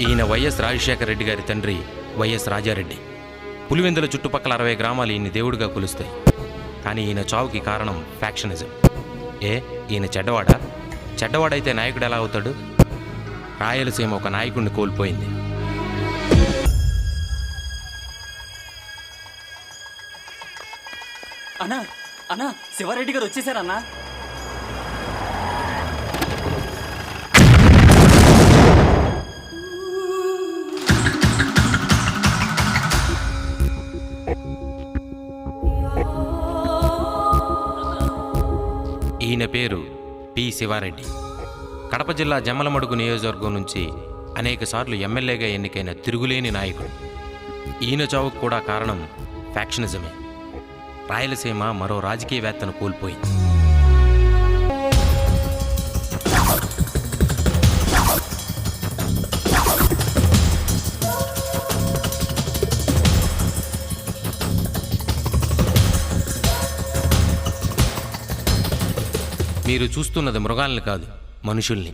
ఈయన వైఎస్ రాజశేఖర రెడ్డి గారి తండ్రి వైఎస్ రాజారెడ్డి. పులివెందుల చుట్టుపక్కల అరవై గ్రామాలు ఈయన్ని దేవుడిగా కొలుస్తాయి. కానీ ఈయన చావుకి కారణం ఫ్యాక్షనిజం. ఏ? ఈయన చెడ్డవాడా? చెడ్డవాడైతే నాయకుడు ఎలా అవుతాడు? రాయలసీమ ఒక నాయకుడిని కోల్పోయింది. అన్నా అన్నా శివారెడ్డి గారు వచ్చేసారన్నా. ఈయన పేరు పి. శివారెడ్డి. కడప జిల్లా జమ్మలమడుగు నియోజకవర్గం నుంచి అనేకసార్లు ఎమ్మెల్యేగా ఎన్నికైన తిరుగులేని నాయకుడు. ఈయన చావుకు కూడా కారణం ఫ్యాక్షనిజమే. రాయలసీమ మరో రాజకీయవేత్తను కోల్పోయింది. మీరు చూస్తున్నది మృగాల్ని కాదు మనుషుల్ని.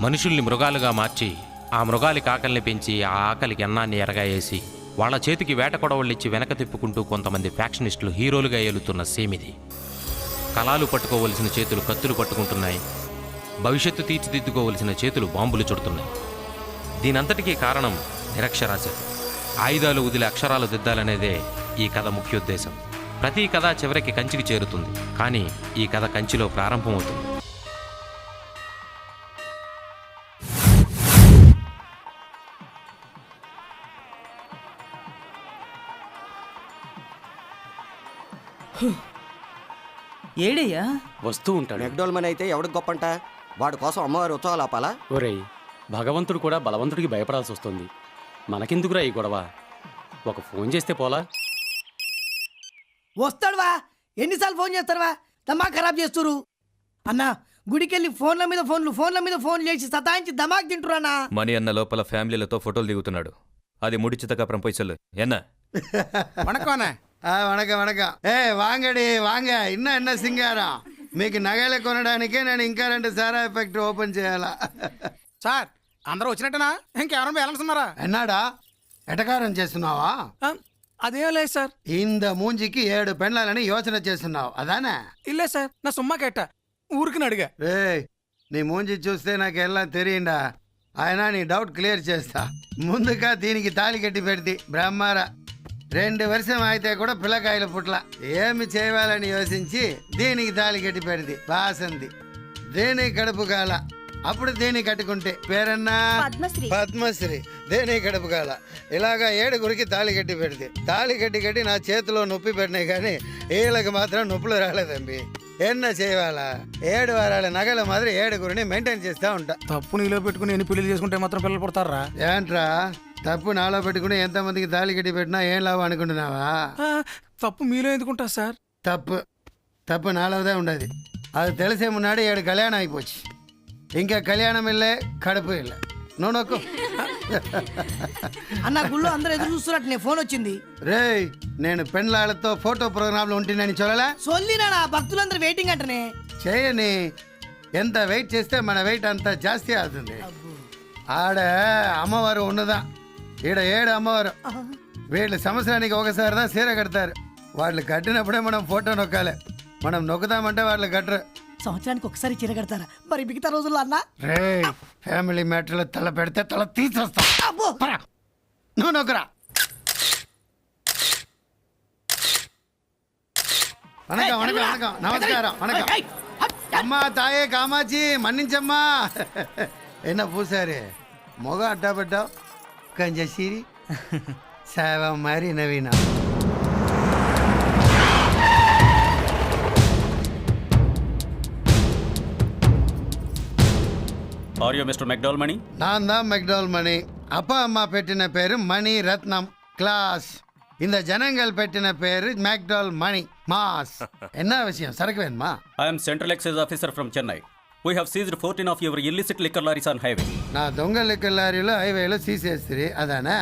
మనుషుల్ని మృగాలుగా మార్చి ఆ మృగాలికి ఆకలిని పెంచి ఆ ఆకలికి అన్నాన్ని ఎరగాయేసి వాళ్ళ చేతికి వేట కొడవళ్ళిచ్చి వెనక తిప్పుకుంటూ కొంతమంది ఫ్యాక్షనిస్టులు హీరోలుగా ఏలుతున్న సేమిది. కళాలు పట్టుకోవలసిన చేతులు కత్తులు పట్టుకుంటున్నాయి. భవిష్యత్తు తీర్చిదిద్దుకోవలసిన చేతులు బాంబులు చుడుతున్నాయి. దీనంతటికీ కారణం నిరక్షరాస్యత. ఆయుధాలు వదిలి అక్షరాలు దిద్దాలనేదే ఈ కథ ముఖ్యోద్దేశం. ప్రతి కథ చివరికి కంచికి చేరుతుంది. కానీ ఈ కథ కంచిలో ప్రారంభమవుతుంది. ఏడయ్యా? వస్తూ ఉంటాడు. మెక్డోల్మన్ అయితే ఎవడికి గొప్పంట? వాడి కోసం అమ్మవారి ఉత్సవాలు ఆపాలా? ఒరేయ్ భగవంతుడు కూడా బలవంతుడికి భయపడాల్సి వస్తుంది. మనకెందుకురా ఈ గొడవ ఒక ఫోన్ చేస్తే పోలా వస్తాడువా ఎన్నిసార్లు ఫోన్ చేస్తారువా దమాక్ ఖరాబ్ చేస్తురు అన్నా గుడికెళ్ళి ఫోన్ల మీద ఫోన్లు ఫోన్ల మీద ఫోన్లు చేసి సతాయించి దమాక్ తింటురానా మణి అన్న లోపల ఫ్యామిలీలతో ఫోటోలు దిగుతున్నాడు అది முடிச்சதுக்கு போய் சொல்லு என்ன வணக்கம் அண்ணே ஆ வணக்கம் வணக்கம் ஏய் வாங்கடி வாங்க இன்னும் என்ன సింగారం మీకు నగలు కొనడానికే నేను ఇంకా రెండు సారా ఎఫెక్ట్ ఓపెన్ చేయాలా సార్ అందరూ వచ్చినట్టనా? ఇంకెవరైనా బ్యాలెన్స్ ఉన్నారా? ఎన్నాడా? ఎటకారం చేస్తున్నావా? ఆ, అదేం లేదు సార్. ఇంద మూంజికి ఏడు పెండ్లాలని యోచన చేస్తున్నావు. అదానే? ఇల్లే సార్ నా సుమ్మా కేట ఊరికి అడిగా. రే నీ మూంజి చూస్తే నాకు ఎలా తెలియండా ఆయన నీ డౌట్ క్లియర్ చేస్తా. ముందుగా దీనికి తాళి కట్టి పెడితే బ్రహ్మార. రెండు వర్షం అయితే కూడా పిల్లకాయల పుట్ల. ఏమి చేయాలని యోచించి దీనికి తాళి కట్టి పెడితే బాసంది. దేని కడుపు కాల అప్పుడు దేని కట్టుకుంటే? పేరన్నా? పద్మశ్రీ. పద్మశ్రీ. దేని కడుపు కాల? ఇలాగా ఏడుగురికి తాళి కట్టి పెడితే. తాళి కట్టి కట్టి నా చేతిలో నొప్పి పెట్టినాయి కానీ వీళ్ళకి మాత్రం నొప్పులు రాలేదండి ఎన్న చేయాలా? ఏడు వారాల నగల మాదిరి ఏడుగురిని మెయింటైన్ చేస్తా ఉంటా. తప్పు నీలో పెట్టుకుని ఎన్ని పెళ్ళి చేసుకుంటే మాత్రం పిల్లలు పుడతారా? ఏంట్రా? తప్పు నాలో పెట్టుకుని ఎంతమందికి తాళి కట్టి పెట్టినా ఏం లాభం అనుకుంటున్నావా? ఆ, తప్పు మీలో ఎందుకుంటా సార్? తప్పు. తప్పు నాలోదే ఉండదు. అది తెలిసే మున్నాడు ఏడు కళ్యాణం అయిపోச்சு ఇంకా కళ్యాణం ఇల్లే కడుపు ఇల్లే నువ్వు నొక్కు అన్న గుళ్ళు అందరూ ఎదురు చూస్తున్నట్టు నీ ఫోన్ వచ్చింది. రేయ్ నేను పెండ్లాళ్ళతో ఫోటో ప్రోగ్రాంలో ఉంటున్నాను చూడలే. సొల్లినా భక్తులందరూ వెయిటింగ్ అంటనే. చేయని ఎంత వెయిట్ చేస్తే మన వెయిట్ అంత జాస్తి అవుతుంది. ఆడ అమ్మవారు ఉన్నదా? ఈడ ఏడు అమ్మవారు. వీళ్ళు సంవత్సరానికి ఒకసారి దా సీర కడతారు. వాళ్ళు కట్టినప్పుడే మనం ఫోటో నొక్కాలి. మనం నొక్కుదామంటే వాళ్ళు కట్టరు. సంవత్సరానికి ఒకసారి చీర కడతారా? మరి మిగతా రోజుల్లో అన్న? రే ఫ్యామిలీ మ్యాటర్లు తల పెడితే తల తీసేస్తా. అబ్బో! నువ్వు నొక్కరా. వణకం వణకం వణకం. నమస్కారం వణకం. అమ్మా తాయే కామాచి మన్నించమ్మా. ఎన్న పూసారే? మొగ అడ్డా పడ్డావు? కంజ సిరి? సావ మరి Naveena. Are you Mister McDowell Mani நான் தான் மெக்டால் மணி அப்பா அம்மா பெட்டின பேரு மணி ரத்னம். கிளாஸ் இந்த ஜனங்கள் பெட்டின பேரு மேக்டால் மணி மாஸ் என்ன விஷயம்? சரக்கு வேணுமா? I am central excise officer from Chennai we have seized 14 of your illicit liquor lorries on highway. நான் தொங்க லிக்கர் லாரியில ஹைவேல சீசி எடுத்துரு அதானே?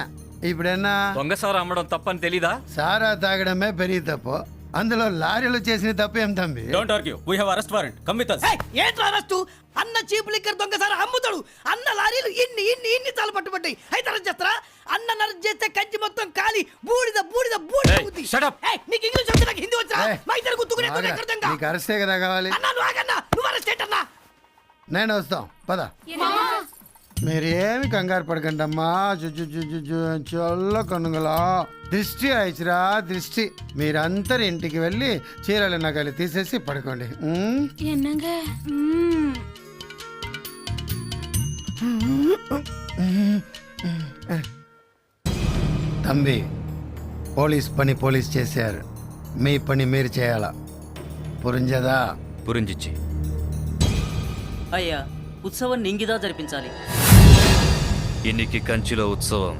இப்படி என்ன? தொங்க சாரா அம்மடம் தப்பன்னு தெரியுதா? சாரா தாகடமே பெரிய தப்பு. అందులో లారీలు చేసిన తప్పేం తంబి don't argue we have arrest warrant come with us. ఏయ్, ఏంట్రా అరెస్టు? అన్న చీప్ లిక్కర్ దొంగసారి అమ్ముతాడు. అన్న లారీలు ఇన్ని ఇన్ని ఇన్ని చాలు పట్టుబడ్డాయి అయితే అరెస్ట్ చేస్తారా? అన్న నరెస్ట్ చేస్తే కంచి మొత్తం కాలి. బూడిద బూడిద బూడిద అవుద్ది. shut up. ఏయ్, నీకు ఇంగ్లీష్ వచ్చి నాకు హిందీ వచ్చా? మా ఇద్దరు గుర్తుకునే బాగా. నీకు అరెస్టే కదా కావాలి. అన్నా నువ్వు ఆగన్నా. నువ్వు అరెస్ట్ ఏంటన్నా? నేను వస్తాం. పద. మీరేమి కంగారు పడకండి అమ్మా చల్ల కనుగలా. దృష్టి ఆయిచిరా దృష్టి. మీరందరి ఇంటికి వెళ్ళి చీరలు నగలు తీసేసి పడుకోండి. తంబి పోలీస్ పని పోలీస్ చేశారు. మీ పని మీరు చేయాలా? పురించదా పురించి అయ్యా ఉత్సవం నింగిదా జరిపించాలి. ఇన్నికి కంచిలో ఉత్సవం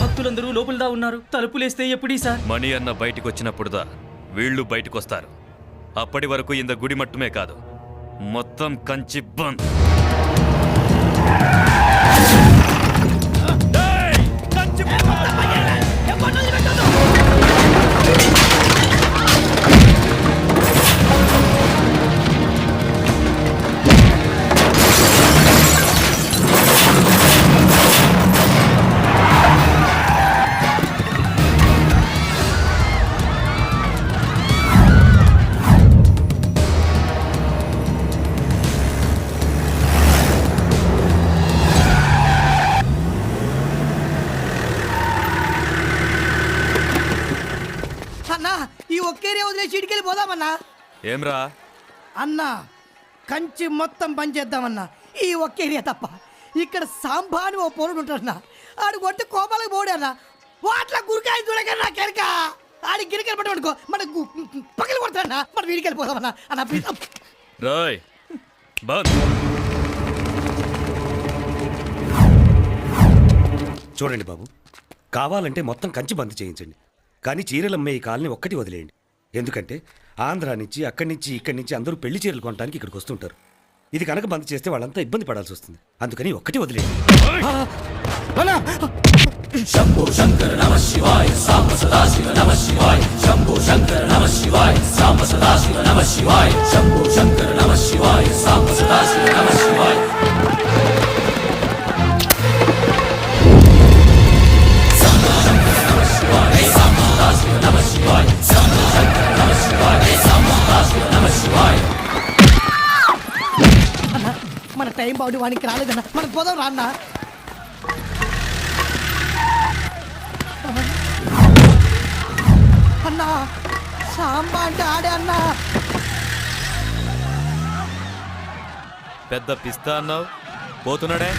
భక్తులందరూ లోపలదా ఉన్నారు. తలుపులేస్తే ఎప్పుడీ సార్? మణి అన్న బయటికి వచ్చినప్పుడుదా వీళ్ళు బయటకొస్తారు అప్పటి వరకు ఇంత గుడి మట్టుమే కాదు. మొత్తం కంచి బంద్. పోదామన్నా? ఏమ్రా? అన్నా కంచి మొత్తం బంద్ చేద్దామన్నా. ఈ ఒక్క ఏరియా తప్ప. ఇక్కడ సాంబా అని ఓ పోరుడు ఉంటాడన్నా. ఆడు కొట్టి కోపాలకు పోడన్నా వాట్ల గురికాయ చూడకన్నా కెరక ఆడి గిరికలు పట్టుకో మన పక్కన కొడతాడన్నా. మనం వీడికి వెళ్ళిపోదామన్నా అన్న ప్లీజ్ రాయ్ బంద్ చూడండి బాబు కావాలంటే మొత్తం కంచి బంద్ చేయించండి. కానీ చీరలు అమ్మే ఈ కాలనీ ఒక్కటి వదిలేయండి. ఎందుకంటే ఆంధ్ర నుంచి అక్కడి నుంచి ఇక్కడి నుంచి అందరూ పెళ్ళి చీరలు కొనడానికి ఇక్కడికి వస్తుంటారు. ఇది కనుక బంద్ చేస్తే వాళ్ళంతా ఇబ్బంది పడాల్సి వస్తుంది. అందుకని ఒక్కటి వదిలేదు శంభో శంకర నమ శివాయ సాంబ సదాశివ నమ శివాయ శంభో శంకర నమ శివాయ సాంబ సదాశివ నమ శివాయ శంభో శంకర నమ శివాయ సాంబ సదాశివ నమ శివాయ. టైం బాగుండి వానికి రాలేదన్న. మనం పోదాం రాన్నా అన్న. అన్నా సాంబా అంటే ఆడే అన్నా. పెద్ద పిస్తా అన్నావు. పోతున్నాడే?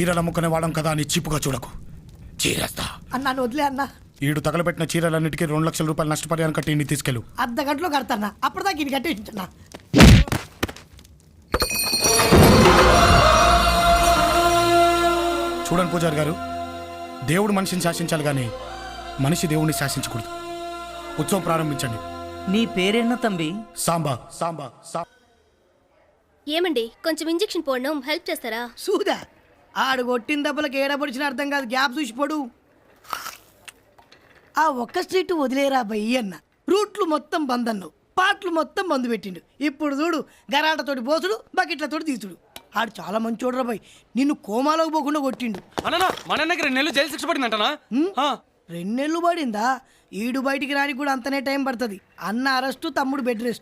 చీరలు అమ్ముకునే వాడం కదా అని చీపుగా చూడకు. చీరేస్తా. అన్నా వదిలే అన్నా. ఈడు తగలబెట్టిన చీరలన్నిటికీ రెండు లక్షల రూపాయలు నష్టపరిహారం కట్టి ఇంటికి తీసుకెళ్ళు. అర్ధ గంటలో కడతానా? అప్పటిదాకా ఇది కట్టేసింటున్నా చూడండి పూజారి గారు దేవుడు మనిషిని శాసించాలి కానీ మనిషి దేవుడిని శాసించకూడదు. ఉత్సవం ప్రారంభించండి. నీ పేరేన్న తంబి సాంబా సాంబా సా ఏమండి కొంచెం ఇంజెక్షన్ పోడడం హెల్ప్ చేస్తారా? సూదా ఆడు కొట్టిన దెబ్బలకు ఏడబడిచిన అర్థం కాదు గ్యాప్ చూసిపోడు ఆ ఒక్క స్ట్రీట్ వదిలేరా బయ్యి అన్న. రూట్లు మొత్తం బంద్ అన్నావు పాటలు మొత్తం బంద్ పెట్టిండు. ఇప్పుడు చూడు గరాటతోటి పోసుడు బకెట్లతోటి తీసుడు. ఆడు చాలా మంచోడురా బాయ్ నిన్ను కోమాలోకి పోకుండా కొట్టిండు. అన్నా మన రెండు నెలలు జైలు శిక్ష పడిందంటనా? ఆ, రెండేళ్ళు పడిందా? ఈడు బయటికి రానికి కూడా అంతనే టైం పడుతుంది. అన్న అరెస్టు తమ్ముడు బెడ్ రెస్ట్.